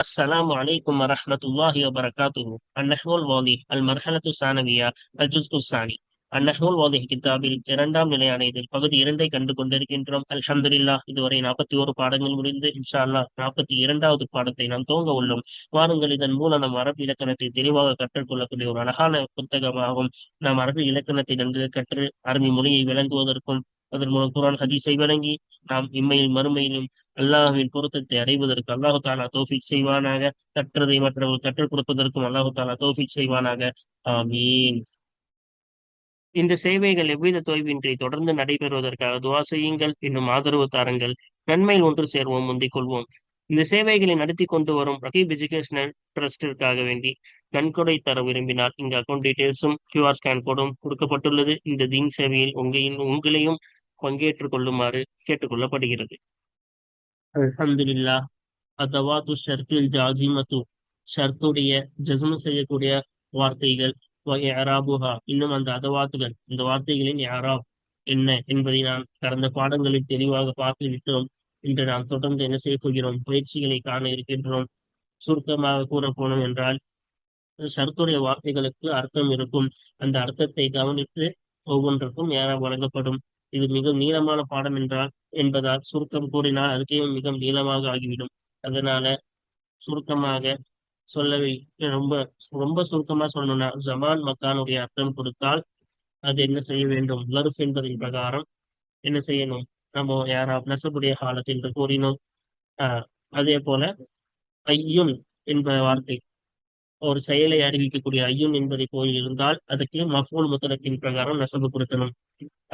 السلام عليكم ورحمة الله وبركاته النحو الواضح المرحلة الثانوية الجزء الثاني النحو الواضح கிதாபில் இரண்டாம் நிலையான இதில் பகுதி இரண்டை கண்டு கொண்டிருக்கின்றோம் அல்ஹம்துலில்லா இதுவரை நாற்பத்தி ஒரு பாடங்கள் முடிந்து இன்ஷா அல்லாஹ் நாற்பத்தி இரண்டாவது பாடத்தை நாம் துவங்க உள்ளோம் வாருங்கள் இதன் மூலம் நம் அரபு இலக்கணத்தை தெளிவாக கற்றுக்கொள்ளக்கூடிய ஒரு அழகான புத்தகமாகும் நாம் அரபு இலக்கணத்தை நன்கு கற்று அரபி மொழியை விளங்குவதற்கும் அதன் மூலம் குரான் ஹதீஸை வழங்கி நாம் இம்மையில் மறுமையிலும் அல்லாஹுவின் பொருத்தத்தை அடைவதற்கு அல்லாஹு தாலா தோஃபிக் செய்வானாக. கற்றதை மற்றவர்கள் கற்றுக் கொடுப்பதற்கும் அல்லாஹு தாலா தோஃபிக் செய்வானாக. ஆமீன். இந்த சேவைகள் எவ்வித தொய்வின்றி தொடர்ந்து நடைபெறுவதற்காக துவா செய்யுங்கள். இன்னும் ஆதரவு தாருங்கள். நன்மையில் ஒன்று சேர்வோம் முந்திக் கொள்வோம். இந்த சேவைகளை நடத்தி கொண்டு வரும் ரகீப் எஜுகேஷனல் ட்ரஸ்டிற்காக வேண்டி நன்கொடை தர விரும்பினால் இங்கு அக்கௌண்ட் டீடைல்ஸும் கியூஆர் ஸ்கேன் கோடும் கொடுக்கப்பட்டுள்ளது. இந்த தீன் சேவையில் உங்களின் உங்களையும் பங்கேற்றுக் கொள்ளுமாறு கேட்டுக்கொள்ளப்படுகிறது. அலமதுல்லா அதவாத்து ஷர்த்தில் ஜாசிமத்து ஷர்த்துடைய ஜஸ்மு செய்யக்கூடிய வார்த்தைகள் யாராபுஹா இன்னும் அந்த அதவாத்துகள் இந்த வார்த்தைகளின் யாராப் என்ன என்பதை நான் கடந்த பாடங்களில் தெளிவாக பார்த்து விட்டோம் இன்று நாம் தொடர்ந்து என்ன செய்ய போகிறோம்? பயிற்சிகளை காண இருக்கின்றோம். சுருக்கமாக கூறப்போனோம் என்றால் சர்த்துடைய வார்த்தைகளுக்கு அர்த்தம் இருக்கும். அந்த அர்த்தத்தை கவனித்து ஒவ்வொன்றுக்கும் யாராவது வழங்கப்படும். இது மிக நீளமான பாடம் என்றால் என்பதால் சுருக்கம் கூறினால் அதுக்கே மிக நீளமாக ஆகிவிடும். அதனால சுருக்கமாக சொல்லவை ரொம்ப ரொம்ப சுருக்கமா சொல்லணும்னா ஜமான் மக்கானுடைய அர்த்தம் கொடுத்தால் அது என்ன செய்ய வேண்டும்? லருஃப் என்பதின் பிரகாரம் என்ன செய்யணும்? நம்ம யாரா நெசப்புடைய காலத்தில் என்று கூறினோம். ஆஹ் அதே போல ஐயுன் என்ப வார்த்தை ஒரு செயலை அறிவிக்கக்கூடிய ஐயும் என்பதை போல் இருந்தால் அதுக்கு மஃபூல் முத்தலத்தின் பிரகாரம் நசபு கொடுக்கணும்.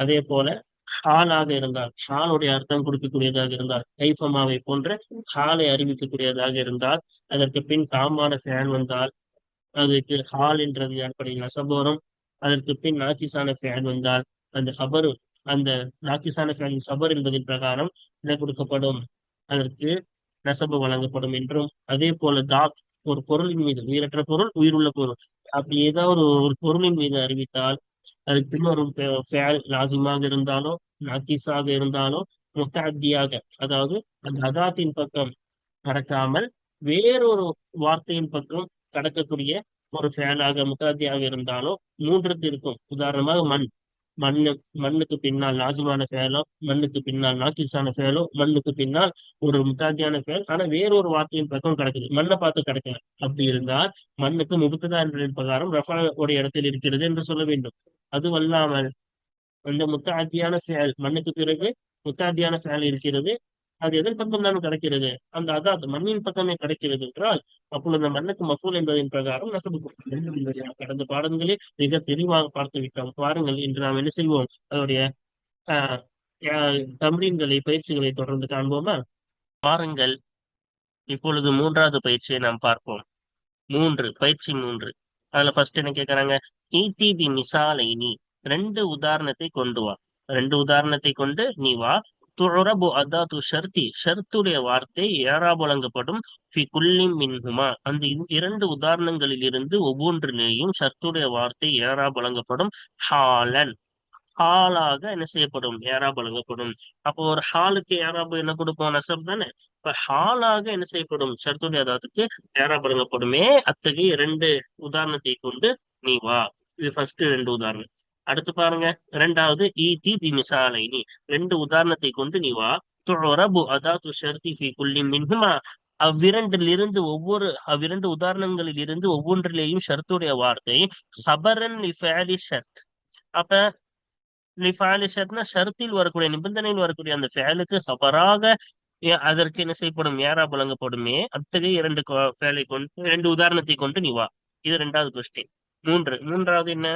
அதே போல ஹாலாக இருந்தால் ஹாலுடைய அர்த்தம் கொடுக்கக்கூடியதாக இருந்தால் கைஃபமாவை போன்ற ஹாலை அறிவிக்கக்கூடியதாக இருந்தால் அதற்கு பின் காமான ஃபேன் வந்தால் அதுக்கு ஹால் என்றது அடிப்படையில் நசபு வரும் அதற்கு பின் நாக்கிசான ஃபேன் வந்தால் அந்த ஹபரு அந்த நாக்கிசான ஃபேன் சபர் என்பதின் பிரகாரம் என்ன கொடுக்கப்படும். அதற்கு நெசபு வழங்கப்படும் என்றும் அதே போல தாத் ஒரு பொருளின் மீது உயிரற்ற பொருள் உயிருள்ள பொருள். அப்படி ஏதாவது ஒரு பொருளின் மீது அறிவித்தால் அதுக்கு பின்வரும் ஃபேல் லாசிமாக இருந்தாலோ நாக்கிஸாக இருந்தாலோ முத்தாத்தியாக அதாவது அந்த அதாத்தின் பக்கம் கடக்காமல் வேறொரு வார்த்தையின் பக்கம் கடக்கக்கூடிய ஒரு ஃபேலாக முத்தாத்தியாக இருந்தாலோ மூன்றுக்கு இருக்கும். உதாரணமாக மண். மண்ணு மண்ணுக்கு பின்னால் லாசிமான ஃபேலோ மண்ணுக்கு பின்னால் நாக்கிஸான ஃபேலோ மண்ணுக்கு பின்னால் ஒரு முத்தாத்தியான செயல். ஆனா வேறொரு வார்த்தையின் பக்கம் கிடக்குது. மண்ணை பார்த்து கிடக்கல. அப்படி இருந்தால் மண்ணுக்கு முபத்ததா என்ற பிரகாரம் ரஃபா ஒரு இடத்தில் இருக்கிறது என்று சொல்ல வேண்டும். அதுவல்லாமல் அந்த முத்தாத்தியான செயல் மண்ணுக்கு பிறகு முத்தாத்தியான செயல் இருக்கிறது. அது எதன் பக்கம் தான் கிடைக்கிறது? அந்த அதாத் மண்ணின் பக்கமே கிடைக்கிறது என்றால் அப்பொழுது அந்த மண்ணுக்கு மசூல் என்பதன் பிரகாரம் நசபு கடந்த பாடங்களில் மிக தெளிவாக பார்த்து விட்டோம். பாருங்கள் இன்று நாம் என்ன செய்வோம்? அதனுடைய ஆஹ் தம்ரீன்களை பயிற்சிகளை தொடர்ந்து காண்போமா? பாருங்கள் இப்பொழுது மூன்றாவது பயிற்சியை நாம் பார்ப்போம். மூன்று பயிற்சி மூன்று. அதுல ஃபர்ஸ்ட் என்ன கேட்கறாங்க ஈத்தி மிசாலை நீ. ரெண்டு உதாரணத்தை கொண்டு வா. ரெண்டு உதாரணத்தை கொண்டு நீ வா. துழரபு அதாத்து ஷர்த்தி ஷர்த்துடைய வார்த்தை ஏறா வழங்கப்படும். ஃபி மின்ஹுமா. அந்த இரண்டு உதாரணங்களில் இருந்து ஒவ்வொன்றிலேயும் ஷர்த்துடைய வார்த்தை ஏறா வழங்கப்படும். ஹாலன். ஹாலாக என்ன செய்யப்படும்? ஏறா வழங்கப்படும். அப்போ ஒரு ஹாலுக்கு ஏறாபு என்ன கொடுப்போம்? நசப் தானே? இப்ப ஹாலாக என்ன செய்யப்படும்? ஷர்த்துடைய அதாத்துக்கு ஏறா வழங்கப்படுமே. அத்தகைய இரண்டு உதாரணத்தை கொண்டு நீ வா. இது ஃபர்ஸ்ட் ரெண்டு உதாரணம். அடுத்து பாருங்க. ரெண்டாவது ஈதி பி நீ ரெண்டு உதாரணத்தை கொண்டு நீ வா. துழரபு அதாத்து ஷர்தி ஃபி குல்லி மின்ஹுமா. அவ்விரண்டிலிருந்து ஒவ்வொரு அவ்விரண்டு உதாரணங்களில் இருந்து ஒவ்வொன்றிலேயும் ஷர்த்துடைய வார்த்தை சபரன் லிஃபாலி ஷர்த். அப்ப லிஃபாலி ஷர்த்னா ஷர்த்தில் வரக்கூடிய நிபந்தனையில் வரக்கூடிய அந்த ஃபேலுக்கு சபராக அதற்கு என்ன செய்யப்படும்? யாரா வழங்கப்படுமே? அத்தகைய இரண்டு ஃபேலை கொண்டு இரண்டு உதாரணத்தை கொண்டு நீ வா. இது ரெண்டாவது கொஸ்டின் மூன்று. மூன்றாவது என்ன?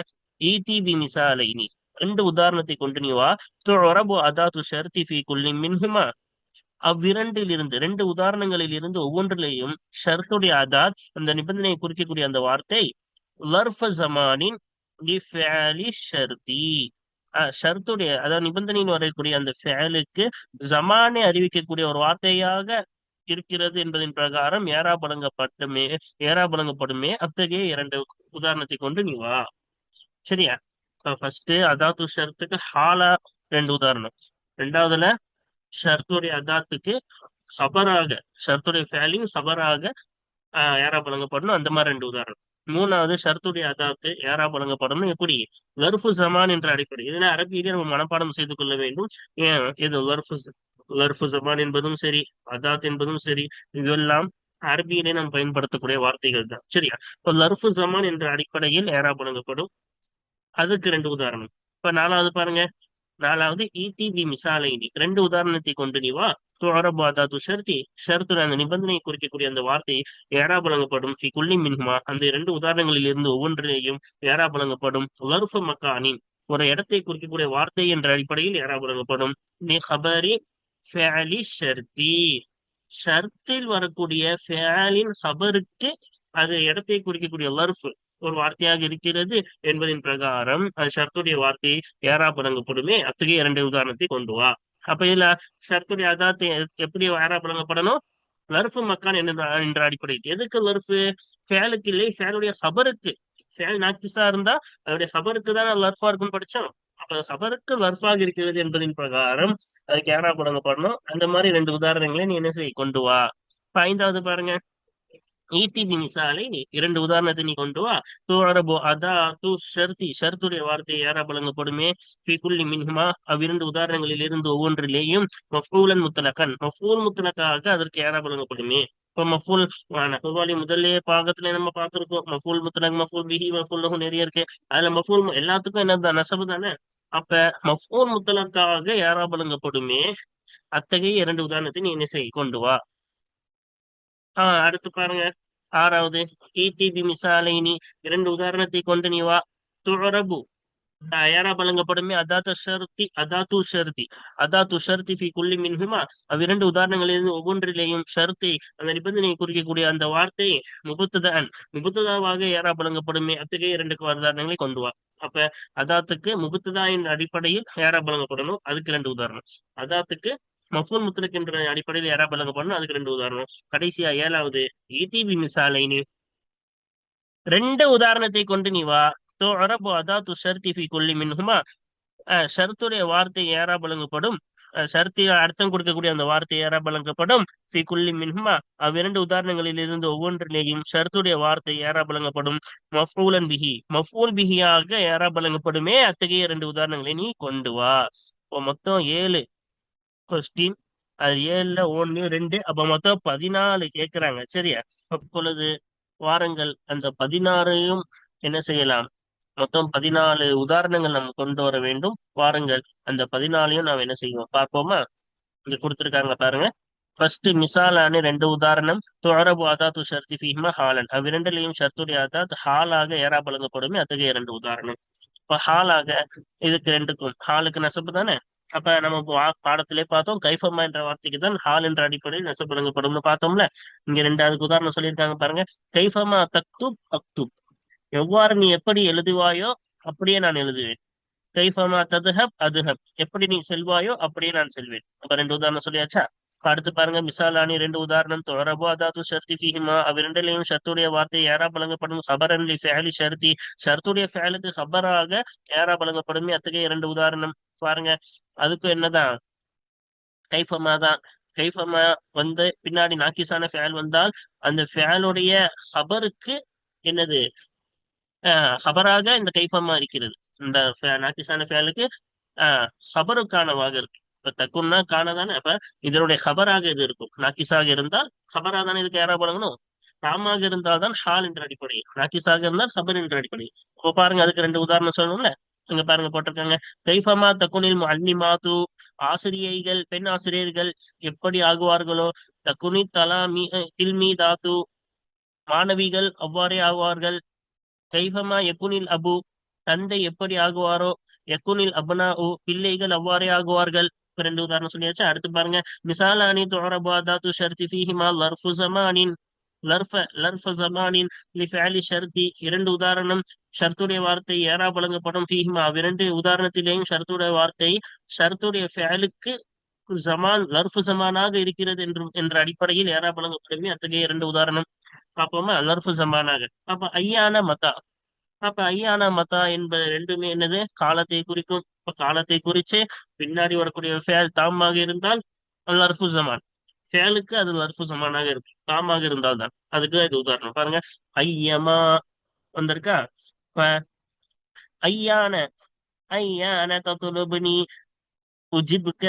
ஈதி பி மிசாலை நீ ரெண்டு உதாரணத்தை கொண்டு நீ வா. துரபு அதாத்து ஷர்தி ஃபி குல்லி மின்ஹுமா. அவ்விரண்டில் இருந்து ரெண்டு உதாரணங்களில் இருந்து ஒவ்வொன்றிலேயும் ஷர்த்துடைய அதாத் அந்த நிபந்தனையை குறிக்கக்கூடிய அந்த வார்த்தை லர்ஃப ஜமானின் ஷர்தி. ஷர்த்துடைய அதாவது நிபந்தனையில் வரக்கூடிய அந்த ஃபேலுக்கு ஜமானை அறிவிக்கக்கூடிய ஒரு வார்த்தையாக இருக்கிறது என்பதன் பிரகாரம் ஏறா பழங்கப்பட்டுமே ஏறா வழங்கப்படுமே அத்தகைய இரண்டு உதாரணத்தை கொண்டு நீ வா. சரியா? ஃபர்ஸ்ட் அதாத்து ஷர்த்துக்கு ஹாலா ரெண்டு உதாரணம். ரெண்டாவதுல ஷர்த்துடைய அதாத்துக்கு சபராக ஷர்த்துடைய ஃபேலிங் சபராக ஆஹ் யாரா வழங்கப்படணும்? அந்த மாதிரி ரெண்டு உதாரணம். மூணாவது ஷர்த்துடைய அதாத்து யாரா வழங்கப்படணும்? எப்படி? லர்ஃபு ஜமான் என்ற அடிப்படை. இதனை அரபியிலே நம்ம மனப்பாடம் செய்து கொள்ள வேண்டும். ஏன்? இது லர்ஃபு லர்ஃபு ஜமான் என்பதும் சரி அதாத் என்பதும் சரி இதெல்லாம் அரபியிலே நாம் பயன்படுத்தக்கூடிய வார்த்தைகள் தான். சரியா? இப்போ லர்ஃபு ஜமான் என்ற அடிப்படையில் ஏரா வழங்கப்படும்? அதுக்கு ரெண்டு உதாரணம். இப்ப நாலாவது பாருங்க. நாலாவது ஈட்டி பி மிசாலைனி ரெண்டு உதாரணத்தை கொண்டு நீ வா. துவரபு துஷர்த்தி ஷர்த்துல அந்த நிபந்தனையை குறிக்கக்கூடிய அந்த வார்த்தை ஏரா வழங்கப்படும் சி குல்லி மின்மா அந்த இரண்டு உதாரணங்களில் இருந்து ஒவ்வொன்றிலேயும் ஏரா வழங்கப்படும் லர்ஃபு மக்கானின் ஒரு இடத்தை குறிக்கக்கூடிய வார்த்தை என்ற அடிப்படையில் ஏரா புழங்கப்படும் நீ ஹபரி ஃபேலி ஷர்த்தி ஷர்த்தில் வரக்கூடிய ஃபேலின் ஹபருக்கு அது இடத்தை குறிக்கக்கூடிய லர்ஃப் ஒரு வார்த்தையாக இருக்கிறது என்பதின் பிரகாரம் அது ஷர்த்துடைய வார்த்தை ஏறா வழங்கப்படுமே அத்தகைய இரண்டு உதாரணத்தை கொண்டு வா. அப்ப இதுல ஷர்த்துடைய அதாத்தை எப்படி ஏறா வழங்கப்படணும் லருஃபு மக்கான் என்ற என்ற அடிப்படையில். எதுக்கு லர்ஃபு ஃபேலுக்கு இல்லை ஃபேலுடைய ஹபருக்கு ஃபேல் நாக்கிசா இருந்தா அதனுடைய ஹபருக்கு தான் லர்ஃபா இருக்குன்னு படிச்சோம். அப்ப ஹபருக்கு லர்ஃபாக இருக்கிறது என்பதின் பிரகாரம் அதுக்கு ஏரா புடங்கப்படணும் அந்த மாதிரி ரெண்டு உதாரணங்களை நீ என்ன செய்ய கொண்டு வா. ஐந்தாவது பாருங்க. ஈட்டிபி மிசாலை இரண்டு உதாரணத்தை நீ கொண்டு வா. தூரபோ அதா தூ ஷர்தி ஷர்த்துடைய வார்த்தை யாரா வழங்கப்படுமே? ஃபிகுல்லி மின்ஹுமா. அவ்விரண்டு உதாரணங்களில் இருந்து ஒவ்வொன்றிலேயும் மஃபூலன் முத்தலக்கன் மஃபூல் முத்தலக்காக அதற்கு யாரா வழங்கப்படுமே? இப்ப மஃபூல் நகுவாலி முதல்ல பாகத்துல நம்ம பார்த்திருக்கோம். மஃபூல் முத்தலக் மஃபூல் பிஹி மஃபூல் நிறைய இருக்கு. அதுல மஃபூல் எல்லாத்துக்கும் என்னதான் நசபு தானே? அப்ப மஃபூல் முத்தலக்காக யாரா வழங்கப்படுமே? அத்தகைய இரண்டு உதாரணத்தை நீ என்ன செய்? கொண்டு வா. ஆஹ் அடுத்து பாருங்க. ஆறாவது ஈடிபி மிசாலைனி இரண்டு உதாரணத்தை கொண்டு நீ வா. துரபு யாரா வழங்கப்படுமே? அதாத்து ஷர்தி அதாத்து ஷர்தி அதாத்து ஷர்தி ஃபி குல்லி மின்ஹுமா. அவ்விரண்டு உதாரணங்களிலிருந்து ஒவ்வொன்றிலேயும் ஷர்த்தை அந்த நிபந்தனையை குறிக்கக்கூடிய அந்த வார்த்தை முபுத்ததான். முபுத்ததாவாக யாரா வழங்கப்படுமே? அத்தகைய இரண்டு உதாரணங்களை கொண்டு வா. அப்ப அதாத்துக்கு முபுத்ததா என்ற அடிப்படையில் யாரா வழங்கப்படணும்? அதுக்கு ரெண்டு உதாரணம். அதாத்துக்கு மஃபூல் முத்தலக் என்ற அடிப்படையில் யாரா வழங்கப்படணும் அதுக்கு ரெண்டு உதாரணம். கடைசியா ஏழாவது ஈடிபி மிசாலைனி ரெண்டு உதாரணத்தை கொண்டு நீ வா. தோ அரபு அதாத்து ஷர்தி கொல்லி மின்ஹுமா. ஷர்த்துடைய வார்த்தை ஏறா வழங்கப்படும் ஷர்த்தி அர்த்தம் கொடுக்கக்கூடிய அந்த வார்த்தை ஏறா வழங்கப்படும் ஃபி குல்லி மின்ஹுமா. அவ்விரண்டு உதாரணங்களில் இருந்து ஒவ்வொன்றிலேயும் ஷர்த்துடைய வார்த்தை ஏறா வழங்கப்படும் மஃபூலன் பிஹி. மஃபூல் பிஹியாக ஏறா வழங்கப்படுமே அத்தகைய இரண்டு உதாரணங்களை நீ கொண்டு வா. இப்போ மொத்தம் ஏழு. கொஸ்டின் அது ஏழுல ஒன்னு ரெண்டு அப்ப மொத்தம் பதினாலு கேக்குறாங்க. சரியா? அப்பொழுது வாரங்கள் அந்த பதினாறையும் என்ன செய்யலாம்? மொத்தம் பதினாலு உதாரணங்கள் நம்ம கொண்டு வர வேண்டும். வாருங்கள் அந்த பதினாலையும் நாம் என்ன செய்வோம்? பார்ப்போமா? இங்க கொடுத்துருக்காங்க பாருங்க. ஃபர்ஸ்ட் மிசாலான ரெண்டு உதாரணம். துவரபு அதாத்து ஷர்த்தி ஃபீஹ்மா ஹாலன். அவ்விரண்டிலையும் ஷர்த்துடைய அதாத் ஹாலாக ஏறா பழங்கப்படுமே அத்தகைய ரெண்டு உதாரணம். இப்ப ஹாலாக இதுக்கு ரெண்டுக்கும் ஹாலுக்கு நெசப்பு தானே? அப்ப நம்ம பாடத்திலே பார்த்தோம் கைஃபம்மா என்ற வார்த்தைக்கு தான் ஹால் என்ற அடிப்படையில் நெசப்படுங்கப்படும்னு பார்த்தோம்ல. இங்க ரெண்டாவது உதாரணம் சொல்லியிருக்காங்க பாருங்க. கைஃபமா தக்துப் அக்துப். எவ்வாறு நீ எப்படி எழுதுவாயோ அப்படியே நான் எழுதுவேன். கைஃபமா ததுஹப் அதுஹப். எப்படி நீ செல்வாயோ அப்படியே நான் செல்வேன். அப்ப ரெண்டு உதாரணம் சொல்லியாச்சா? அடுத்து பாருங்க மிசாலானி ரெண்டு உதாரணம் தொடரபோ அதாத்து ஷர்த்தி ஃபிஹிமா அவ ரெண்டுலையும் ஷர்த்துடைய வார்த்தை யாரா பழங்கப்படும் சபரன் ஃபேலி ஷர்த்தி. ஷர்த்துடைய ஃபேலுக்கு சபராக யாரா பழங்கப்படும் அத்தகைய இரண்டு உதாரணம். பாருங்க. அதுக்கும் என்னதான்? கைஃபமா தான் கைஃபமா வந்து பின்னாடி நாக்கிசான ஃபேல் வந்தால் அந்த ஃபேலுடைய ஹபருக்கு என்னது? ஆஹ் ஹபராக இந்த கைஃபமா இருக்கிறது. இந்த நாக்கிசான ஃபேலுக்கு ஆஹ் ஹபருக்கானவாக இருக்கு. இப்ப தக்குன்னா காணதானே அப்ப இதனுடைய ஹபராக இது இருக்கும். நாக்கிசாக இருந்தால் ஹபரா தானே இதுக்கு யாரா பழங்கணும் ராமாக இருந்தால் தான் ஹால் என்ற அடிப்படை நாக்கிசாக இருந்தால் ஹபர் என்ற அடிப்படை இப்போ பாருங்க அதுக்கு ரெண்டு உதாரணம் சொல்லணும்ல? இங்க பாருங்க போட்டிருக்காங்க. கைஃபமா தக்குனில் அல்லிமாத்து ஆசிரியைகள் பெண் ஆசிரியர்கள் எப்படி ஆகுவார்களோ தக்குனி தலா மீ தில்மி தாத்து மாணவிகள் அவ்வாறே ஆகுவார்கள். கைஃபமா எக்குனில் அபு தந்தை எப்படி ஆகுவாரோ எக்குனில் அபுனா உ பிள்ளைகள் அவ்வாறே ஆகுவார்கள். ரெண்டு உதாரணம் சொல்லியாச்சு. அடுத்து பாருங்க. மிசாலானி துரபாதாத்து ஷர்தி ஃபீஹிமா லர்ஃபுசமானின் லர்ஃப லர்ஃப ஜமானின் லிஃபஅலி ஷர்தி இரண்டு உதாரணம் ஷர்த்துடைய வார்த்தை ஏறா வழங்கப்படும் ஃபீஹிமா இரண்டு உதாரணத்திலேயும் ஷர்த்துடைய வார்த்தை ஷர்த்துடைய ஃபேலுக்கு ஜமான் லர்ஃபு ஜமானாக இருக்கிறது என்று என்ற அடிப்படையில் ஏறா வழங்கப்படுமே அத்தகைய இரண்டு உதாரணம். பார்ப்போமா? லர்ஃபு ஜமானாக. அப்ப ஐயான மதா. அப்ப ஐயான மதா என்பது ரெண்டுமே என்னது? காலத்தை குறிக்கும். இப்ப காலத்தை குறிச்சு பின்னாடி வரக்கூடிய ஃபேல் தாமாக இருந்தால் லர்ஃபு ஜமான். செயலுக்கு அது லர்ஃபு சமானாக இருக்கு காமாக இருந்தால் தான் அதுக்கு இது உதாரணம். பாருங்க. ஐயமா வந்திருக்கா? இப்ப ஐயான ஐயான தத்துலபுனி உஜிபுக்க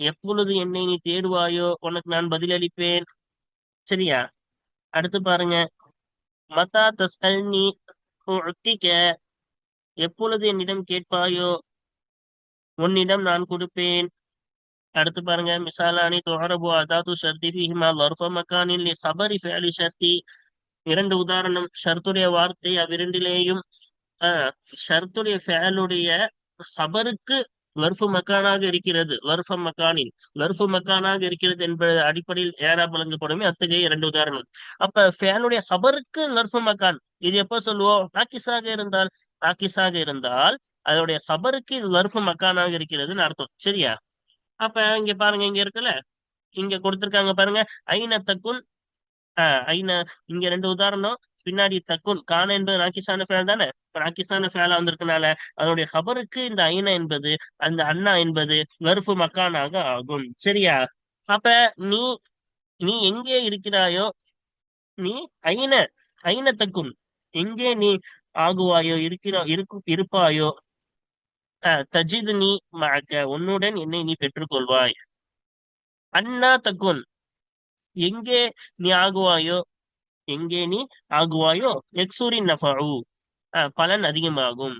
எப்பொழுது என்னை நீ தேடுவாயோ உனக்கு நான் பதிலளிப்பேன். சரியா? அடுத்து பாருங்க. மதா தஸ்அல்னி உஅத்திக எப்பொழுது என்னிடம் கேட்பாயோ உன்னிடம் நான் கொடுப்பேன். அடுத்து பாருங்க மிசாலானி துஹரபு அதாத்து ஷர்த்தி ஃபிஹிமா லர்ஃப மக்கானில் ஹபரி ஃபிஅலி இரண்டு உதாரணம் ஷர்த்துடைய வார்த்தை அவ்விரண்டிலேயும் ஆஹ் ஷர்த்துடைய ஃபேலுடைய ஹபருக்கு லர்ஃபு மக்கானாக இருக்கிறது லர்ஃப மக்கானில். லர்ஃபு மக்கானாக இருக்கிறது என்பது அடிப்படையில் ஏரா வழங்கப்படுமே அத்தகைய இரண்டு உதாரணம். அப்ப ஃபேனுடைய ஹபருக்கு லர்ஃபு மக்கான் இது எப்ப சொல்லுவோம்? ஆக்கிஸாக இருந்தால். ஆக்கிஸாக இருந்தால் அதனுடைய ஹபருக்கு இது லர்ஃபு மக்கானாக இருக்கிறதுன்னு அர்த்தம். சரியா? அப்ப இங்க பாருங்க இங்க இருக்குல்ல? இங்க கொடுத்திருக்காங்க பாருங்க ஐன தக்குன் ஆஹ் ஐன இங்க ரெண்டு உதாரணம். பின்னாடி தக்குன் கான என்பது ராக்கிஸ்தான ஃபேல் தானே? ராக்கிஸ்தான ஃபேலா வந்திருக்கனால அதனுடைய ஹபருக்கு இந்த ஐனா என்பது அந்த அண்ணா என்பது லர்ஃபு மக்கானாக ஆகும். சரியா? அப்ப நீ நீ எங்கே இருக்கிறாயோ நீ ஐன ஐன தக்குன் எங்கே நீ ஆகுவாயோ இருக்கிறா இருக்கு இருப்பாயோ தஜிது நீ மக்க உன்னுடன் என்னை நீ பெற்றுக்கொள்வாய். அண்ணா தக்குன் எங்கே நீ ஆகுவாயோ எங்கே நீ ஆகுவாயோ எக்ஸூரின் நஃபு பலன் அதிகமாகும்.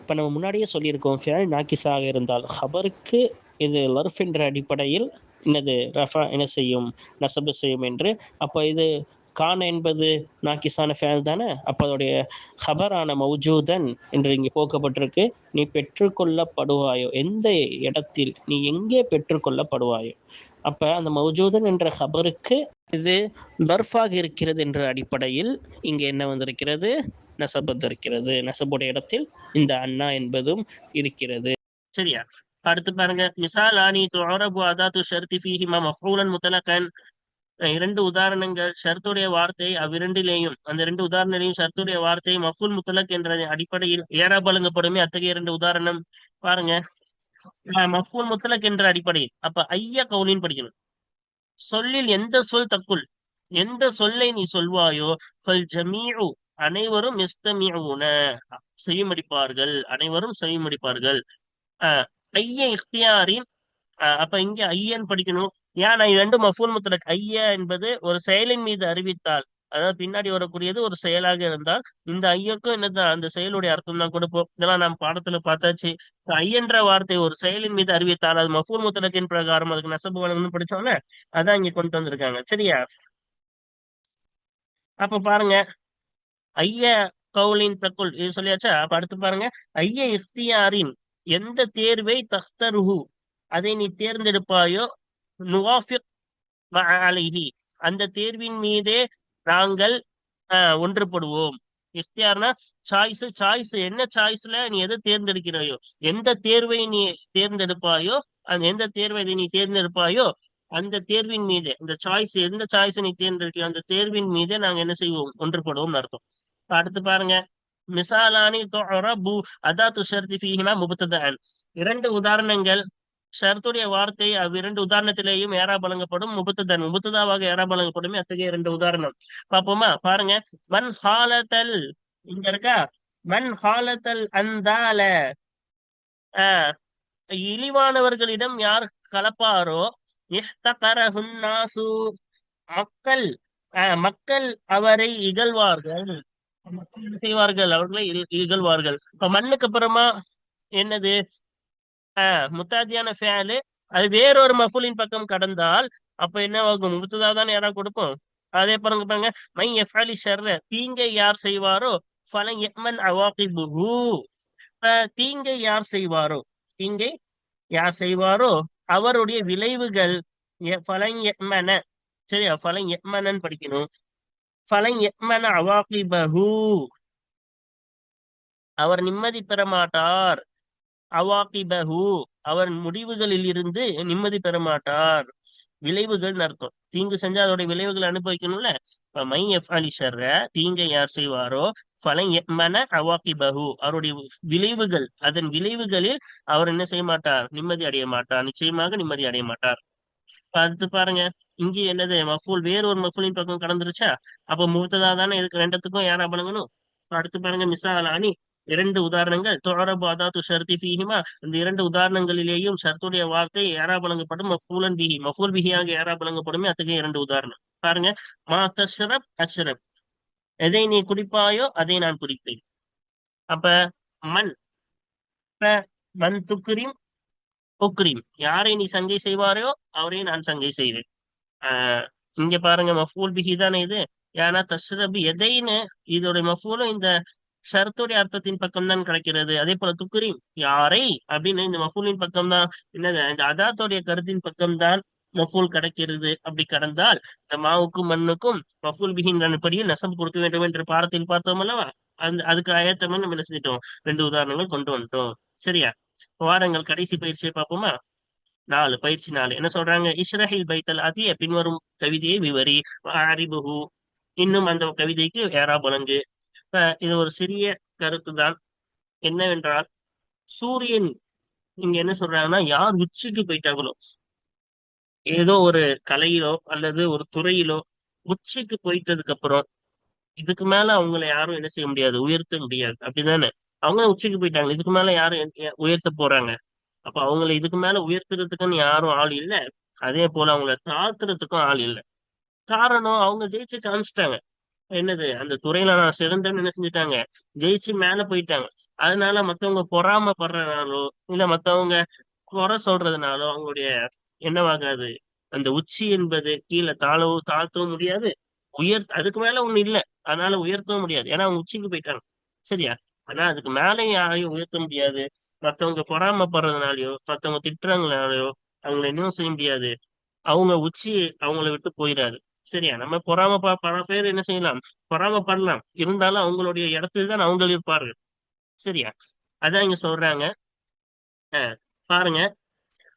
இப்போ நம்ம முன்னாடியே சொல்லியிருக்கோம் ஃபேல் நாக்கிஸாக இருந்தால் ஹபருக்கு இது லர்ஃப் என்ற அடிப்படையில் என்னது ரஃபா என்ன செய்யும் நசபு செய்யும் என்று. அப்போ இது கான் என்பது நாக்கிசான ஃபேல் தானே? அப்போ அதோடைய ஹபரான மௌஜூதன் என்று இங்கே போக்கப்பட்டிருக்கு. நீ பெற்றுக்கொள்ளப்படுவாயோ? எந்த இடத்தில் நீ எங்கே பெற்றுக்கொள்ளப்படுவாயோ? அப்ப அந்த மௌஜூதன் என்ற ஹபருக்கு இது பர்ஃபாக இருக்கிறது என்ற அடிப்படையில் இங்கே என்ன வந்திருக்கிறது? நசபு இருக்கிறது நசபுடைய இடத்தில் இந்த அண்ணா என்பதும் இருக்கிறது. சரியா? அடுத்து பாருங்க. மிசால் ஆனி துரபு அதாத்து ஷர்தி ஃபீஹிமா மஃபூலன் முத்தலகன். இரண்டு உதாரணங்கள் ஷர்த்துடைய வார்த்தை அவ்விரண்டிலேயும் அந்த இரண்டு உதாரணங்களையும் ஷர்த்துடைய வார்த்தை மஃபுல் முத்தலக் என்ற அடிப்படையில் ஏறா பழுங்கப்படுமே அத்தகைய இரண்டு உதாரணம் பாருங்க. மஃபூல் முத்தலக் என்ற அடிப்படையில் அப்ப ஐய கவுலின் படிக்கணும். சொல்லில் எந்த சொல் தக்குள் எந்த சொல்லை நீ சொல்வாயோ ஃபல் ஜமீஉ அனைவரும் எஸ்தமியூன செய்யுமடிப்பார்கள் அனைவரும் செய்யுமடிப்பார்கள் அஹ் ஐய இஃப்தியாரின் அப்ப இங்க ஐயன் படிக்கணும். ஏன் இரண்டு மஃபூல் முத்தலக் ஐய என்பது ஒரு செயலின் மீது அறிவித்தால் அதாவது பின்னாடி வரக்கூடியது ஒரு செயலாக இருந்தால் இந்த ஐயக்கும் என்னதான் அந்த செயலுடைய அர்த்தம் தான் கொடுப்போம். இதெல்லாம் நாம் பாடத்துல பார்த்தாச்சு. ஐயன்ற வார்த்தை ஒரு செயலின் மீது அறிவித்தால் அது மஃபூல் முத்தலக்கின் பிரகாரம் அதுக்கு நசபு வழங்கணும்னு படிச்சோம்ல அதான் இங்க கொண்டு வந்திருக்காங்க. சரியா? அப்ப பாருங்க. ஐய கவுலின் தக்குள் இது சொல்லியாச்சா? அப்ப அடுத்து பாருங்க. ஐய இஃப்தியாரின் எந்த தேர்வை தஹ்தருஹு அதை நீ தேர்ந்தெடுப்பாயோ நுவாஃபிக் அலைஹி. அந்த தேர்வின் மீதே நாங்கள் ஒன்றுபடுவோம். இஃப்தியார்னா சாய்ஸ் சாய்ஸ் என்ன சாய்ஸ்ல நீ எதை தேர்ந்தெடுக்கிறாயோ எந்த தேர்வை நீ தேர்ந்தெடுப்பாயோ அந்த எந்த தேர்வை நீ தேர்ந்தெடுப்பாயோ அந்த தேர்வின் மீது இந்த சாய்ஸ் எந்த சாய்ஸ் நீ தேர்ந்தெடுக்கிற அந்த தேர்வின் மீதே நாங்க என்ன செய்வோம்? ஒன்றுபடுவோம் அர்த்தம். அடுத்து பாருங்க. மிசாலானி தொரபு அதாத்து ஷர்தி ஃபீஹினா முபத்ததான் இரண்டு உதாரணங்கள் சரத்துடைய வார்த்தை அவ்விரண்டு உதாரணத்திலேயும் ஏறா வழங்கப்படும் முபத்துதன் முபத்துதாவாக ஏறா வழங்கப்படும் அத்தகைய இரண்டு உதாரணம். பாப்போமா பாருங்க. மண் ஹாலத்தல் இங்க இருக்கா? மண் ஹாலத்தல் அந்தால ஆஹ் இழிவானவர்களிடம் யார் கலப்பாரோ? மக்கள் மக்கள் அவரை இகழ்வார்கள். மக்கள் செய்வார்கள்? அவர்களை இகழ்வார்கள். இப்ப மண்ணுக்கு அப்புறமா என்னது? முத்தாதியான ஃபேலு. அது வேறொரு மஃபுலின் பக்கம் கடந்தால் அப்ப என்ன ஆகும்? முத்துதா தானே யாரா கொடுக்கும்? அதே பாருங்க பாருங்க. மை எஃபாலி ஷர்ர தீங்கை யார் செய்வாரோ? ஃபலன் எமன் அவாகிபுஹு. தீங்கை யார் செய்வாரோ? தீங்கை யார் செய்வாரோ? அவருடைய விளைவுகள் ஃபலன் எமன சரியா? ஃபலன் எமனன் படிக்கணும். ஃபலன் எமன பகு அவர் நிம்மதி பெற மாட்டார். அவாக்கிபஹு. அவர் முடிவுகளில் இருந்து நிம்மதி பெற மாட்டார். விளைவுகள்னு அர்த்தம். தீங்கு செஞ்சா அதோட விளைவுகளை அனுபவிக்கணும்ல? மை எஃப் அலிஷர் தீங்கை யார் செய்வாரோ ஃபலை மன அவாக்கி பகு அவருடைய விளைவுகள் அதன் விளைவுகளில் அவர் என்ன செய்ய மாட்டார்? நிம்மதி அடைய மாட்டார். நிச்சயமாக நிம்மதி அடைய மாட்டார். பார்த்து அடுத்து பாருங்க. இங்க என்னது? மஃபூல் வேற ஒரு மஃபூலின் பக்கம் கடந்துருச்சா? அப்ப முகத்ததா தானே இதுக்கு ரெண்டத்துக்கும் யாரா பழங்கணும் அடுத்து பாருங்க மிசால் அணி இரண்டு உதாரணங்கள் தொடரபு அதாத்து ஷர்தி ஃபீஹிமா இந்த இரண்டு உதாரணங்களிலேயும் ஷர்த்துடைய வார்த்தை ஏறா பழங்கப்படும் மஃபூலன் பிஹி மஃபூல் பிஹியாக யாரா பழங்கப்படுமே அத்தகைய இரண்டு உதாரணம். பாருங்க மா தஷ்ரப் அஷ்ரப். எதை நீ குடிப்பாயோ அதை நான் குடிப்பேன். அப்ப மண் இப்ப மண் துக்ரிம் உக்ரிம். யாரை நீ சங்கை செய்வாரோ அவரை நான் சங்கை செய்வேன். ஆஹ் இங்க பாருங்க மஃபூல் பிஹி தானே இது? ஏன்னா தஷ்ரபு எதைன்னு இதோட மஃபூலும் இந்த ஷரத்துடைய அர்த்தத்தின் பக்கம் தான் கிடைக்கிறது. அதே போல துக்குரி யாரை? அப்படின்னு இந்த மஃபூலின் பக்கம் தான் என்னது? இந்த அதாத்தோடைய கருத்தின் பக்கம் தான் மஃபூல் கிடைக்கிறது. அப்படி கடந்தால் இந்த மாவுக்கும் மண்ணுக்கும் மஃபூல் பிஹின் படியில் நெசம் கொடுக்க வேண்டும் என்ற பாடத்தில் பார்த்தோம் அல்லவா? அந்த அதுக்கு ஆயத்தமா நம்ம என்ன செஞ்சிட்டோம் ரெண்டு உதாரணங்கள் கொண்டு வந்துட்டோம். சரியா? வாரங்கள் கடைசி பயிற்சியை பார்ப்போமா? நாலு பயிற்சி நாலு. என்ன சொல்றாங்க? இஸ்ரஹில் பைத்தல் அதிய பின்வரும் கவிதையை விவரி. அறிபுகு இன்னும் அந்த கவிதைக்கு ஏறா பலங்கு. இப்ப இது ஒரு சிறிய கருத்து தான் என்னவென்றால் சூரியன் இங்க என்ன சொல்றாங்கன்னா யார் உச்சிக்கு போயிட்டாங்களோ ஏதோ ஒரு கலையிலோ அல்லது ஒரு துறையிலோ உச்சிக்கு போயிட்டதுக்கு அப்புறம் இதுக்கு மேல அவங்கள யாரும் என்ன செய்ய முடியாது உயர்த்த முடியாது. அப்படிதானே? அவங்க உச்சிக்கு போயிட்டாங்க. இதுக்கு மேல யாரும் உயர்த்த போறாங்க? அப்ப அவங்கள இதுக்கு மேல உயர்த்துறதுக்குன்னு யாரும் ஆள் இல்லை. அதே போல அவங்கள தாத்துறதுக்கும் ஆள் இல்லை. காரணம் அவங்க ஜெயிச்சு காமிச்சிட்டாங்க. என்னது அந்த துறையில நான் சிறந்தேன்னு என்ன செஞ்சுட்டாங்க? ஜெயிச்சு மேல போயிட்டாங்க. அதனால மத்தவங்க பொறாமைப்படுறதுனாலோ இல்ல மத்தவங்க குறை சொல்றதுனாலோ அவங்களுடைய என்னவாகாது? அந்த உச்சி என்பது கீழே தாழவும் தாழ்த்தவும் முடியாது. உயர் அதுக்கு மேல ஒண்ணு இல்ல. அதனால உயர்த்தவும் முடியாது. ஏன்னா அவங்க உச்சிக்கு போயிட்டாங்க. சரியா? ஆனா அதுக்கு மேலே யாரையும் உயர்த்த முடியாது. மத்தவங்க பொறாமைப்படுறதுனாலயோ மத்தவங்க திட்டுறாங்கனாலயோ அவங்கள இன்னும் செய்ய முடியாது. அவங்க உச்சி அவங்கள விட்டு போயிடாது சரியா? நம்ம பொறாம பல பேர் என்ன செய்யலாம்? பொறாமப்படலாம் இருந்தாலும் அவங்களுடைய இடத்துல தான் அவங்க இருப்பார்கள். சரியா? அதான் இங்க சொல்றாங்க. அஹ், பாருங்க.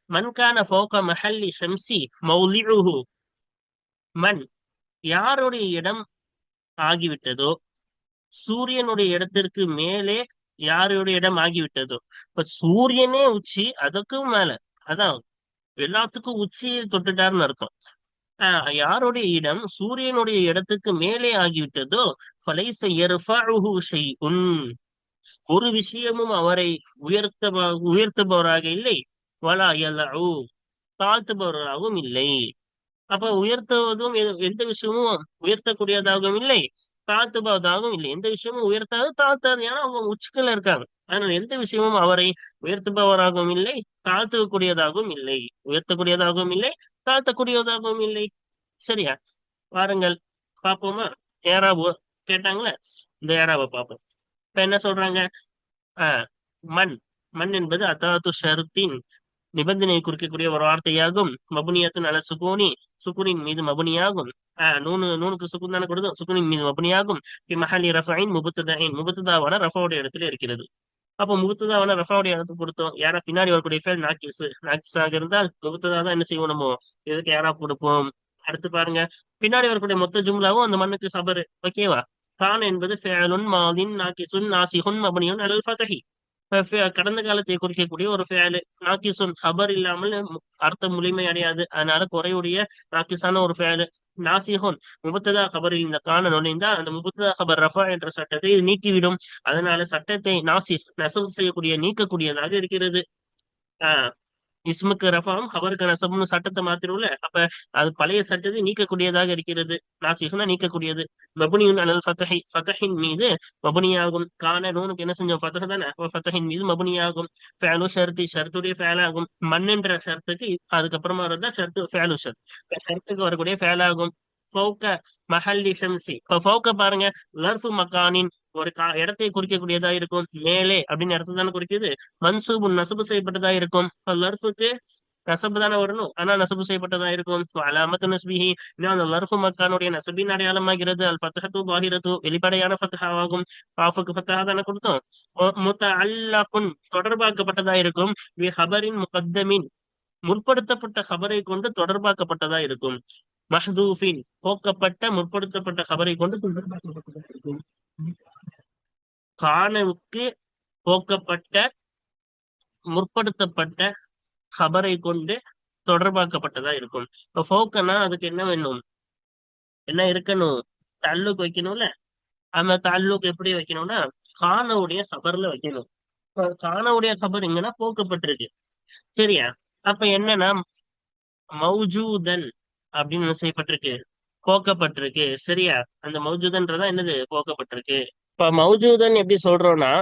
மன்கான ஃபோக மஹல்லி ஷம்சி மௌலிஹு மண் யாருடைய இடம் ஆகிவிட்டதோ? சூரியனுடைய இடத்திற்கு மேலே யாருடைய இடம் ஆகிவிட்டதோ? இப்ப சூரியனே உச்சி அதுக்கும் மேல. அதான் எல்லாத்துக்கும் உச்சியை தொட்டுட்டாருன்னு அர்த்தம். யாருடைய இடம் சூரியனுடைய இடத்துக்கு மேலே ஆகிவிட்டதோ? ஃபலைஸ யர்ஃபஉஹு ஒரு விஷயமும் அவரை உயர்த்த உயர்த்துபவராக இல்லை. வலா யலஉ தாழ்த்துபவராகவும் இல்லை. அப்ப உயர்த்துவதும் எந்த விஷயமும் உயர்த்தக்கூடியதாகவும் இல்லை. தாழ்த்துபவதாகவும் இல்லை. எந்த விஷயமும் உயர்த்தாது தாழ்த்தாது. ஏன்னா அவங்க உச்சிக்கல இருக்காங்க. ஆனால் எந்த விஷயமும் அவரை உயர்த்துபவராகவும் இல்லை தாழ்த்தக்கூடியதாகவும் இல்லை. உயர்த்தக்கூடியதாகவும் இல்லை தாழ்த்தக்கூடியதாகவும் இல்லை. சரியா? வாருங்கள். பார்ப்போமா? ஏராபு கேட்டாங்களே? இந்த ஏராவை பார்ப்போம். இப்ப என்ன சொல்றாங்க? ஆஹ் மண். மண் என்பது அத்தாத்து ஷருத்தின் நிபந்தனையை குறிக்கக்கூடிய ஒரு வார்த்தையாகும். மபுனியத்தின் அலசுகோனி சுக்குனின் மீது மபுனியாகும். நூனு நூனுக்கு சுக்குன் தானே கொடுக்கும் சுக்குனின் மீது மபுனியாகும். மஹலி ரஃபாயின் முபத்ததாயின். முபத்துதாவான ரஃபாவுடைய இடத்துல இருக்கிறது. அப்போ முபத்ததாவான ரஃபாவுடைய இடத்துக்கு கொடுத்தோம். யாரா பின்னாடி வரக்கூடிய ஃபேல் நாக்கிஸ். நாக்கிஸாக இருந்தால் முபத்ததா தான் என்ன செய்வோம் நம்ம? எதுக்கு யாரா கொடுப்போம்? அடுத்து பாருங்க. பின்னாடி வரக்கூடிய மொத்த ஜும்லாவும் அந்த மண்ணுக்கு சபரு. ஓகேவா? கான் என்பது ஃபேலுன் மாதின் நாக்கிசுன் நாசிஹுன் மபனியுன் அல் ஃபதஹி கடந்த காலத்தை குறிக்கக்கூடிய ஒரு ஃபேலு நாக்கிசுன் ஹபர் இல்லாமல் அர்த்தம் முழுமை அடையாது. அதனால குறையுடைய நாக்கிசான ஒரு ஃபேலு நாசிஹோன் முபத்ததா ஹபரில் இந்த காண நுழைந்தால் அந்த முபத்ததா ஹபர் ரஃபா என்ற சட்டத்தை இது நீக்கிவிடும். அதனால சட்டத்தை நாசி நெசவு செய்யக்கூடிய நீக்கக்கூடியதாக இருக்கிறது. ஆஹ் இஸ்முக்கு ரஃபாவும் ஹவருக்கு நசபுன்னு சட்டத்தை மாத்திரும்ல. அப்ப அது பழைய சட்டத்தை நீக்கக்கூடியதாக இருக்கிறது. நாசிஹுனா நீக்கக்கூடியது. மபுனியுன் அலல் ஃபதஹி. ஃபதஹின் மீது மபுனியாகும். கான நூனுக்கு என்ன செஞ்சோம்? ஃபதஹ் தானே? அப்ப ஃபதஹின் மீது மபுனியாகும். ஃபேலு ஷர்த்தி ஷர்த்துடைய ஃபேலாகும். மண்ணுன்ற ஷர்த்துக்கு அதுக்கப்புறமா வரதான் ஷர்த்து ஃபேலு ஷர்த். ஷர்த்துக்கு வரக்கூடிய ஃபேலாகும். ஃபௌக மஹல்லி ஷம்சி. இப்ப ஃபௌக பாருங்க லர்ஃபு மக்கானின் ஒரு கா இடத்தை குறிக்கக்கூடியதா இருக்கும். மேலே அப்படின்னு இடத்தை தானே குறிக்குது? மன்சூபு நசுபு செய்யப்பட்டதா இருக்கும். லர்ஃபுக்கு நசபு தானே வரணும். ஆனா நசபு செய்யப்பட்டதா இருக்கும். அலாமத்து நஸ்பிஹி இன்னும் அந்த லர்ஃபு மக்கானுடைய நசபின் அடையாளமாகிறது. அல் ஃபத்தஹத்து பாகிரத்து வெளிப்படையான ஃபத்தஹாவாகும் பாஃபுக்கு ஃபத்தஹா தானே கொடுத்தோம். முத்த அல்லகுன் தொடர்பாக்கப்பட்டதா இருக்கும். வி ஹபரின் முகத்தமின் முற்படுத்தப்பட்ட ஹபரை கொண்டு தொடர்பாக்கப்பட்டதா இருக்கும். மஹதூஃபின் போக்கப்பட்ட முற்படுத்தப்பட்ட கபரை கொண்டு தொடர்பாக்கப்பட்டதா இருக்கும் கானவுக்கு போக்கப்பட்ட முற்படுத்தப்பட்ட கபரை கொண்டு தொடர்பாக்கப்பட்டதா இருக்கும். இப்ப போக்கனா அதுக்கு என்ன வேணும்? என்ன இருக்கணும்? தல்லுக்கு வைக்கணும்ல? அந்த தாலுக்கு எப்படி வைக்கணும்னா கானவுடைய சபர்ல வைக்கணும். கானவுடைய சபர் எங்கன்னா போக்கப்பட்டிருக்கு. சரியா? அப்ப என்னன்னா மௌஜூதன் அப்படின்னு செய்யப்பட்டிருக்கு போக்கப்பட்டிருக்கு. சரியா? அந்த மௌஜூதன்றதா என்னது? போக்கப்பட்டிருக்கு. இப்ப மௌஜூதன் எப்படி சொல்றோம்னா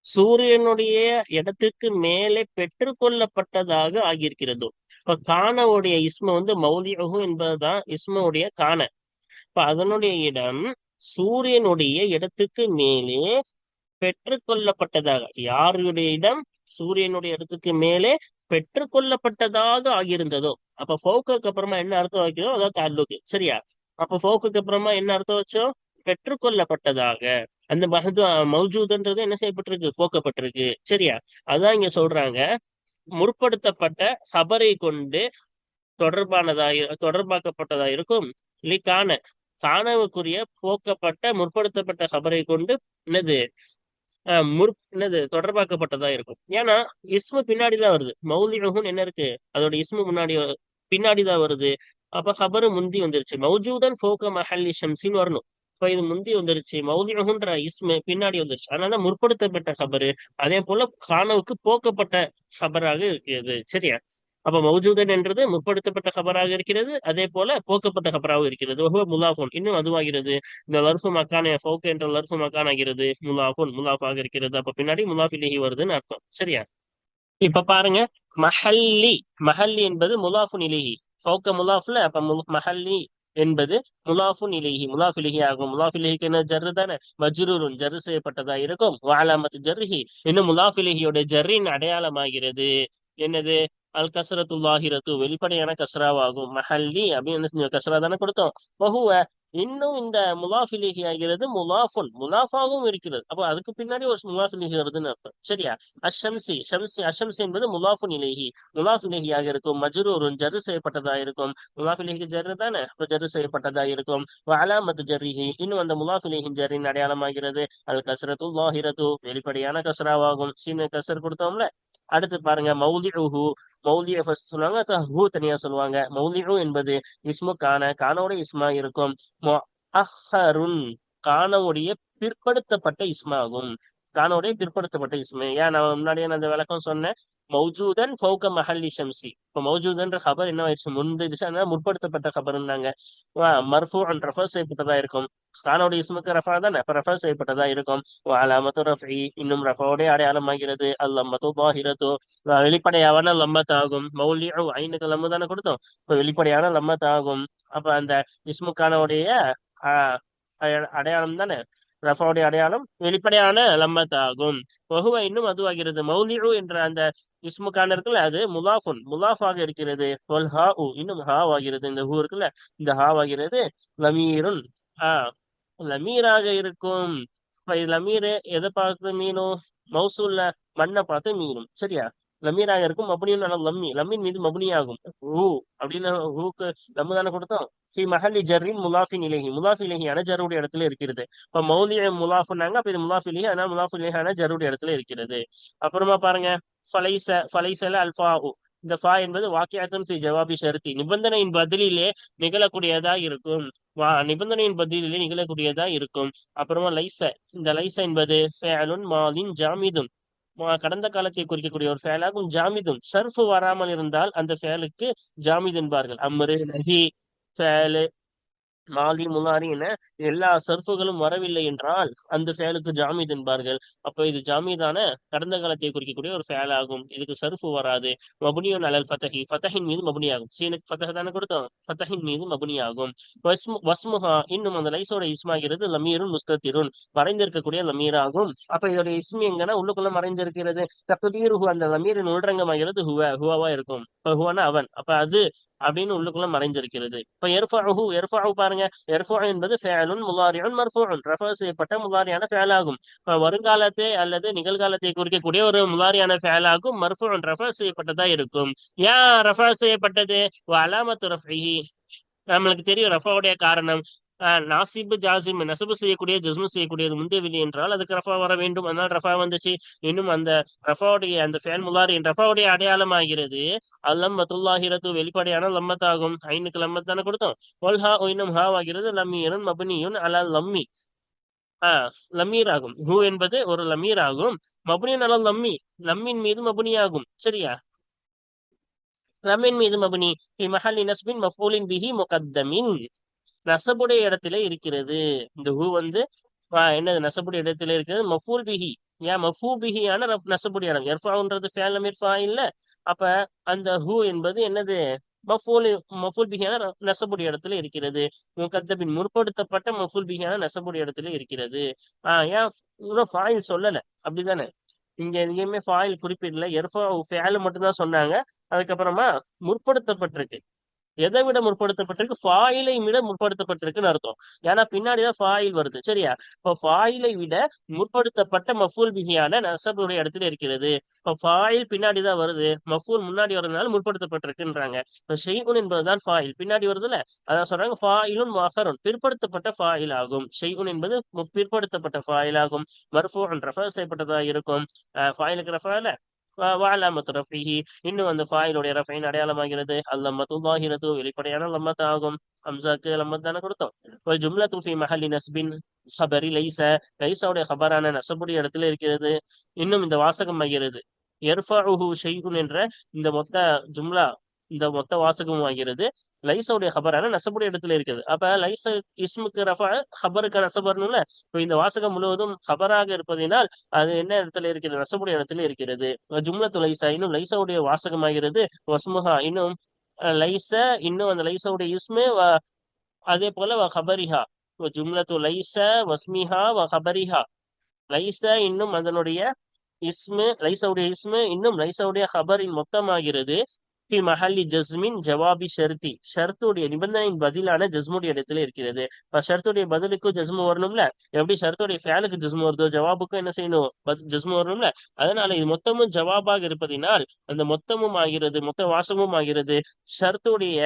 சூரியனுடைய இடத்துக்கு மேலே பெற்றுக்கொள்ளப்பட்டதாக ஆகியிருக்கிறது. இப்ப கானவுடைய இஸ்ம வந்து மௌலியகு என்பதுதான் இஸ்மவுடைய கான இப்ப அதனுடைய இடம் சூரியனுடைய இடத்துக்கு மேலே பெற்றுக்கொள்ளப்பட்டதாக. யாருடைய இடம்? சூரியனுடைய இடத்துக்கு மேலே பெற்றுக்கொள்ளப்பட்டதாக ஆகியிருந்ததோ. அப்ப ஃபோக்குக்கு அப்புறமா என்ன அர்த்தம் வைக்கிறோம்? அதாவது தாலுக்கு. சரியா? அப்ப ஃபோக்குக்கு அப்புறமா என்ன அர்த்தம் வச்சோம்? பெற்றுக்கொள்ளப்பட்டதாக. அந்த மகது மௌஜூதுன்றது என்ன செய்யப்பட்டிருக்கு? போக்கப்பட்டிருக்கு சரியா? அதான் இங்க சொல்றாங்க. முற்படுத்தப்பட்ட ஹபரை கொண்டு தொடர்பானதா தொடர்பாக்கப்பட்டதா இருக்கும். இல்லை காண காணவுக்குரிய போக்கப்பட்ட முற்படுத்தப்பட்ட ஹபரை கொண்டு என்னது? முற் என்னது தொடர்பாக்கப்பட்டதா இருக்கும். ஏன்னா இஸ்மு பின்னாடிதான் வருது. மௌலியகுன் என்ன இருக்கு? அதோட இஸ்மு முன்னாடி பின்னாடிதான் வருது. அப்ப ஹபரு முந்தி வந்துருச்சு. மௌஜூதன் ஃபோக மஹல்லி ஷம்சின்னு வரணும். இப்ப இது முந்தி வந்துருச்சு. மௌலியகுன்ற இஸ்மு பின்னாடி வந்துருச்சு. அதனால முற்படுத்தப்பட்ட ஹபரு. அதே போல கானவுக்கு போக்கப்பட்ட ஹபராக இருக்கிறது சரியா? அப்ப மௌஜூதன் என்றது முற்படுத்தப்பட்ட ஹபராக இருக்கிறது. அதே போல போக்கப்பட்ட கபராகவும் இருக்கிறது. ஒவ்வொரு முலாஃபோன். இன்னும் அதுவாகிறது இந்த லர்ஃபு மக்கான ஃபோக் என்ற லர்ஃபு மக்கான் ஆகிறது. முலாஃபோன் முலாஃபாக இருக்கிறது. அப்ப பின்னாடி முலாஃபிலேஹி வருதுன்னு அர்த்தம். சரியா? இப்ப பாருங்க. மஹல்லி. மஹல்லி என்பது முலாஃபு இலேஹி. ஃபோக்க முலாஃப்ல அப்ப மஹல்லி என்பது முலாஃபுன் இலேஹி. முலாஃபிலிஹி ஆகும். முலாஃபிலிஹிக்கு என்ன ஜர்ரு தானே? மஜ்ரூருன். ஜர்ரு செய்யப்பட்டதா இருக்கும். வாலாமத் ஜர்ஹி இன்னும் முலாஃபிலிஹியோட ஜர்ரின் அடையாளமாகிறது என்னது? அல் கசரத்துல்லாஹிரத்து வெளிப்படையான கசராவாகும் மஹல்லி அப்படின்னு கசரா தானே கொடுத்தோம். பகுவ இன்னும் இந்த முலாஃபிலிஹி ஆகிறது முலாஃபுல் முலாஃபாவும் இருக்கிறது. அப்போ அதுக்கு பின்னாடி ஒரு முலாஃபிலிஹி வருதுன்னு அர்த்தம். சரியா? அஷம்சி ஷம்சி அஷம்சி என்பது முலாஃபுன் இலேஹி. முலாஃபிலிஹியாக இருக்கும் மஜ்ரூருன் ஜரு செய்யப்பட்டதா இருக்கும் முலாஃபிலிஹிக்கு ஜரு தானே? அப்போ ஜரு செய்யப்பட்டதா இருக்கும் அலாமத்து ஜரிஹி இன்னும் அந்த முலாஃபிலிஹின் ஜரின் அடையாளமாகிறது. அல் கசரத்துல்லாஹிரத்து வெளிப்படையான கசராவாகும் சீன கசர் கொடுத்தோம்ல? அடுத்து பாருங்க மௌலிஉஹு. மௌலிய ஃபர்ஸ்ட் சொல்லுவாங்க ஹூ தனியா சொல்லுவாங்க. மௌலிஉ என்பது இஸ்மு கான கானோட இஸ்மா இருக்கும். அஹருன் கானவுடைய பிற்படுத்தப்பட்ட இஸ்மாகும். கானோடைய பிற்படுத்தப்பட்ட இஸ்மு. ஏன் நான் முன்னாடியே நான் அந்த விளக்கம் சொன்னேன். மௌஜூதன் ஃபௌக மஹல்லி ஷம்சி. இப்போ மௌஜூதன்ற ஹபர் என்ன ஆயிடுச்சு? முந்திடுச்சு அதனால முற்படுத்தப்பட்ட ஹபர்னாங்க மர்ஃபூ அண்ட் ரெஃபர் செய்யப்பட்டதா இருக்கும். கானோட இஸ்முக்கு ரஃபா தானே. அப்ப ரெஃபர் செய்யப்பட்டதா இருக்கும். அலாமத்து ரஃபி இன்னும் ரஃபாவுடைய அடையாளமாகிறது அல்லம்மத்து பாஹிரத்து வெளிப்படையான லம்மத் ஆகும் மௌலியு ஐனுக்கு லம்மு தானே கொடுத்தோம். இப்போ வெளிப்படையான லம்மத் ஆகும் அப்ப அந்த இஸ்முக்கானோடைய அடையாளம் தானே? ரஃபாவுடைய அடையாளம் வெளிப்படையான லம்மத் ஆகும் வகுவ இன்னும் அதுவாகிறது. மௌலிஉ என்ற அந்த இஸ்முக்கான இருக்குல்ல அது முலாஃபுன். முலாஃபாக இருக்கிறது. ஒல் ஹா உ இன்னும் ஹா ஆகிறது இந்த ஹூ இருக்குல்ல இந்த ஹா ஆகிறது லமீருன். ஆஹ் லமீராக இருக்கும். லமீர் எதை பார்த்து மீனும் மௌசூல்ல மண்ணை பார்த்து மீனும் சரியா? லமீராக இருக்கும் மபுனியும் லம்மி. லம்மின் மீது மபுனியாகும். ஹூ அப்படின்னு ஹூக்கு லம்மு தானே கொடுத்தோம். ஃபி மஹல்லி ஜர்ரின் முலாஃபின் நிலகி முலாஃபி இலேஹியான ஜருடைய இடத்துல இருக்கிறது. இப்ப மௌலிய முலாஃபுனாங்க அப்ப இது முலாஃபி இலேஹி. அதனால முலாஃபி இலேஹான ஜருடைய இடத்துல இருக்கிறது. அப்புறமா பாருங்க. ஃபலைச ஃபலைசல அல்ஃபா இந்த ஃபா என்பது வாக்கியாத்தம் ஸ்ரீ ஜவாபி ஷருத்தி நிபந்தனையின் பதிலிலே நிகழக்கூடியதா இருக்கும். வா நிபந்தனையின் பதிலிலே நிகழக்கூடியதா இருக்கும். அப்புறமா லைச இந்த லைச என்பது ஃபேலுன் மாலின் ஜாமிதும். கடந்த காலத்தை குறிக்கக்கூடிய ஒரு ஃபேலாகும் ஜாமிதும். சர்ஃபு வராமல் இருந்தால் அந்த ஃபேலுக்கு ஜாமித் என்பார்கள். அம்ரு நஹி ஃபேலு மாலி முலாரி என எல்லா சர்ஃபுகளும் வரவில்லை என்றால் அந்த ஃபேலுக்கு ஜாமீத் என்பார்கள். அப்போ இது ஜாமீதான கடந்த காலத்தை குறிக்கக்கூடிய ஒரு ஃபேல் ஆகும். இதுக்கு சர்ஃபு வராது. மபுனியோன் அலல் ஃபதஹி. ஃபதஹின் மீது மபுனி ஆகும் சீனுக்கு ஃபதஹ தானே கொடுத்தோம். ஃபதஹின் மீது மபுனி ஆகும் வஸ்முஹா இன்னும் அந்த லைசோட இஸ்மாகிறது லமீரும் முஸ்தத்திரும் மறைந்திருக்கக்கூடிய லமீர் ஆகும் அப்ப இதோட இஸ்மி எங்கன்னா உள்ளுக்குள்ள மறைந்திருக்கிறது. தகுதீர் அந்த லமீரின் உள்ரங்கமாகிறது ஹுவ ஹுவாவா இருக்கும். ஹுவானா அவன். அப்ப அது அப்படின்னு உள்ளுக்குள்ள மறைஞ்சிருக்கிறது. இப்ப எர்ஃபாஹு எர்ஃபாஹு பாருங்க. எர்ஃபா என்பது ஃபேலுன் முலாரியுன் மர்ஃபூன் ரெஃபர் செய்யப்பட்ட முலாரியான ஃபேலாகும். இப்ப வருங்காலத்தை அல்லது நிகழ்காலத்தை குறிக்கக்கூடிய ஒரு முலாரியான ஃபேலாகும். மர்ஃபூன் ரெஃபர் செய்யப்பட்டதா இருக்கும். ஏன் ரெஃபர் செய்யப்பட்டது? அலாமத்து ரஃபி நம்மளுக்கு தெரியும் ரஃபாவுடைய காரணம். நாசிபு ஜாசிம் நசபு செய்யக்கூடிய ஜஸ்மு செய்யக்கூடியது முந்தையவில்லை என்றால் அதுக்கு ரஃபா வர வேண்டும். அதனால் ரஃபா வந்துச்சு. இன்னும் அந்த ரஃபாவுடைய அந்த ஃபேன் முலாரின் ரஃபாவுடைய அடையாளமாகிறது அல்லம் மத்துல்லாஹிரத்து வெளிப்படையான லம்மத்தாகும். ஐனுக்கு லம்மத் தானே கொடுத்தோம். ஒல்ஹா ஒயினும் ஹா ஆகிறது லம்மீரன் மபனியுன் அலா லம்மி. ஆஹ் லம்மீர் ஆகும் ஹூ என்பது ஒரு லம்மீர் ஆகும் மபுனியன் அலா லம்மி. லம்மின் மீது மபுனி ஆகும் சரியா? லம்மின் மீது மபுனி. ஃபி நஸ்பின் மஃபூலின் பிஹி முகத்தமின். நசபுடைய இடத்துல இருக்கிறது. இந்த ஹூ வந்து ஆஹ் என்னது? நசபுடைய இடத்துல இருக்கிறது. மஃபூல் பிஹி. ஏன் மஃபூ பிஹியான நசபுடைய இடம். எர்ஃபாவுன்றது ஃபேலம் இர்ஃபா இல்ல. அப்ப அந்த ஹூ என்பது என்னது? மஃபூல் மஃபூல் பிஹியான நசபுடைய இடத்துல இருக்கிறது. முகத்தபின் முற்படுத்தப்பட்ட மஃபூல் பிஹியான நசபுடைய இடத்துல இருக்கிறது. ஆஹ் ஏன் இன்னும் ஃபாயில் சொல்லல. அப்படிதானே? இங்க எங்கேயுமே ஃபாயில் குறிப்பிடல. எர்ஃபா ஃபேல் மட்டும்தான் சொன்னாங்க. அதுக்கப்புறமா முற்படுத்தப்பட்டிருக்கு. எதை விட முற்படுத்தப்பட்டிருக்கு? ஃபாயிலை விட முற்படுத்தப்பட்டிருக்குன்னு அர்த்தம். ஏன்னா பின்னாடிதான் ஃபாயில் வருது. சரியா? இப்போ ஃபாயிலை விட முற்படுத்தப்பட்ட மஃபூல் பிகியான நசபுடைய இடத்துல இருக்கிறது. இப்போ ஃபாயில் பின்னாடி தான் வருது. மஃபூல் முன்னாடி வரதுனால முற்படுத்தப்பட்டிருக்குன்றாங்க. இப்போ ஷெய்குன் என்பதுதான் ஃபாயில் பின்னாடி வருதுல அதான் சொல்றாங்க ஃபாயிலும் மஹரும் பிற்படுத்தப்பட்ட ஃபாயில் ஆகும். ஷெய்குன் என்பது பிற்படுத்தப்பட்ட ஃபாயில் ஆகும். மர்ஃபூன் ரெஃபர் செய்யப்பட்டதா இருக்கும். ஃபாயிலுக்கு ரெஃபர்ல வாலாமத்து ரஃபிஹி இன்னும் அந்த ஃபாயிலுடைய ரஃபைன் அடையாளமாகிறது. அல்லம்மத்து லாஹிரத்து வெளிப்படையான லம்மத் ஆகும். ஹம்சாக்கு லம்மத் தானே கொடுத்தோம். ஒரு ஜும்லா துஃபி மஹலி நஸ்பின் ஹபரி லைச லைசாவுடைய ஹபரான நசபுடைய இடத்துல இருக்கிறது. இன்னும் இந்த வாசகம் ஆகிறது. எர்ஃபாஹு ஷெய்குன் என்ற இந்த மொத்த ஜும்லா இந்த மொத்த வாசகமும் ஆகிறது. லைசாவுடைய ஹபரான நசபுடைய இடத்துல இருக்குது. அப்ப லைச இஸ்முக்கு ரஃபா ஹபருக்கு நசபர்னுல இப்போ இந்த வாசகம் முழுவதும் ஹபராக இருப்பதினால் அது என்ன இடத்துல இருக்கிறது? நசபுடைய இடத்துல இருக்கிறது. ஜும்லத்து லைசா இன்னும் லைசாவுடைய வாசகமாகிறது. வஸ்முஹா இன்னும் லைச இன்னும் அந்த லைசாவுடைய இஸ்மு அதே போல வ ஹபரிஹா ஜும்லத்து லைச வஸ்மிஹா வ ஹபரிஹா லைச இன்னும் அதனுடைய இஸ்மு லைசவுடைய இஸ்மு இன்னும் லைசவுடைய ஹபரின் மொத்தமாகிறது. ஃபி மஹல்லி ஜஸ்மின் ஜவாபி ஷர்தி ஷர்த்துடைய நிபந்தனையின் பதிலான ஜஸ்முடைய இடத்துல இருக்கிறது. இப்போ ஷர்த்துடைய பதிலுக்கும் ஜஸ்மு வரணும்ல? எப்படி ஷர்த்துடைய ஃபேலுக்கு ஜஸ்மு வருதோ ஜவாபுக்கும் என்ன செய்யணும்? ஜஸ்மு வரணும்ல? அதனால இது மொத்தமும் ஜவாபாக இருப்பதினால் அந்த மொத்தமும் ஆகிறது மொத்த வாசமும் ஆகிறது. ஷர்த்துடைய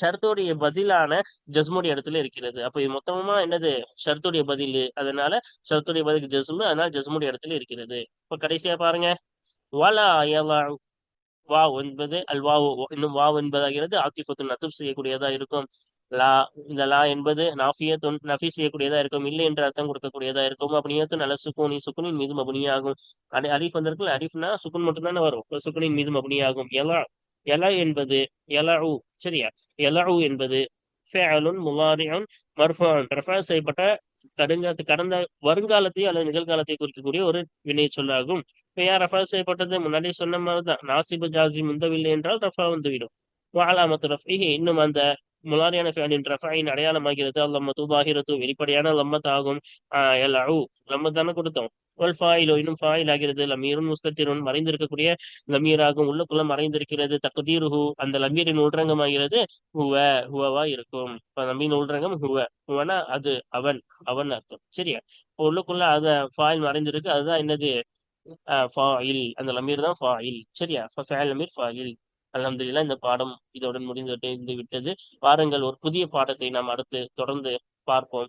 ஷர்த்துடைய பதிலான ஜஸ்முடைய இடத்துல இருக்கிறது. அப்போ இது மொத்தமா என்னது? ஷர்த்துடைய பதில். அதனால ஷர்த்துடைய பதிலுக்கு ஜஸ்மு அதனால ஜஸ்முடைய இடத்துல இருக்கிறது. இப்போ கடைசியா பாருங்க. வலா வா என்பது அல் வாவு இன்னும் வாவ் என்பதாகிறது ஆத்திஃபத்து நத்துப் செய்யக்கூடியதா இருக்கும். லா இந்த லா என்பது நாஃபியத்துன் நஃபி செய்யக்கூடியதா இருக்கும் இல்லை என்று அர்த்தம் கொடுக்கக்கூடியதா இருக்கும். அப்படியே நல்ல சுக்குனி சுக்குனின் மீது மபுனியாகும் அடி அரிஃப் வந்திருக்கு அரிஃப்னா சுக்குன் மட்டும்தானே வரும். சுக்குனின் மீது மபுனியாகும் எலா எலா என்பது எலஉ சரியா? எலஉ என்பது ஃபேலுன் முலாரியுன் மர்ஃபான் ரெஃபர் செய்யப்பட்ட கடுங்காத்து கடந்த வருங்காலத்தையும் அல்லது நிகழ்காலத்தை குறிக்கக்கூடிய ஒரு வினை சொல்லாகும். பெயர் ரஃபா செய்யப்பட்டது? முன்னாடி சொன்ன மாதிரிதான். நாசிபு ஜாசி முந்தவில்லை என்றால் ரஃபா வந்துவிடும். வாலாமத்து ரஃபிஹி இன்னும் அந்த முலாரியான ஃபேலின் ரஃபாயின் அடையாளமாகிறது. அல்லம்மத்து பாகிரத்து வெளிப்படையான லம்மத் ஆகும். ஆஹ் எல் லம்மத் தானே கொடுத்தோம். ஃபாயிலோ இன்னும் ஃபாயில் ஆகிறது. லமீரும் முஸ்தத்திருன் மறைந்திருக்கக்கூடிய லமீராகும். உள்ளுக்குள்ள மறைந்திருக்கிறது. தகுதீருஹு அந்த லமீரின் உள்ரங்கமாகிறது. ஹுவ ஹுவவா இருக்கும். இப்ப லமீன் உள்ரங்கம் ஹுவ. ஹுவனா அது அவன் அவன் அர்த்தம். சரியா? இப்போ உள்ளுக்குள்ள அத ஃபாயில் மறைந்திருக்கு. அதுதான் என்னது? ஃபாயில். அந்த லமீர் தான் ஃபாயில். சரியா? ஃபேல் லமீர் ஃபாயில். அலமதுல்லா இந்த பாடம் இதோடன் முடிந்து விட்டது வாருங்கள் ஒரு புதிய பாடத்தை நாம் அடுத்து தொடர்ந்து பார்ப்போம்.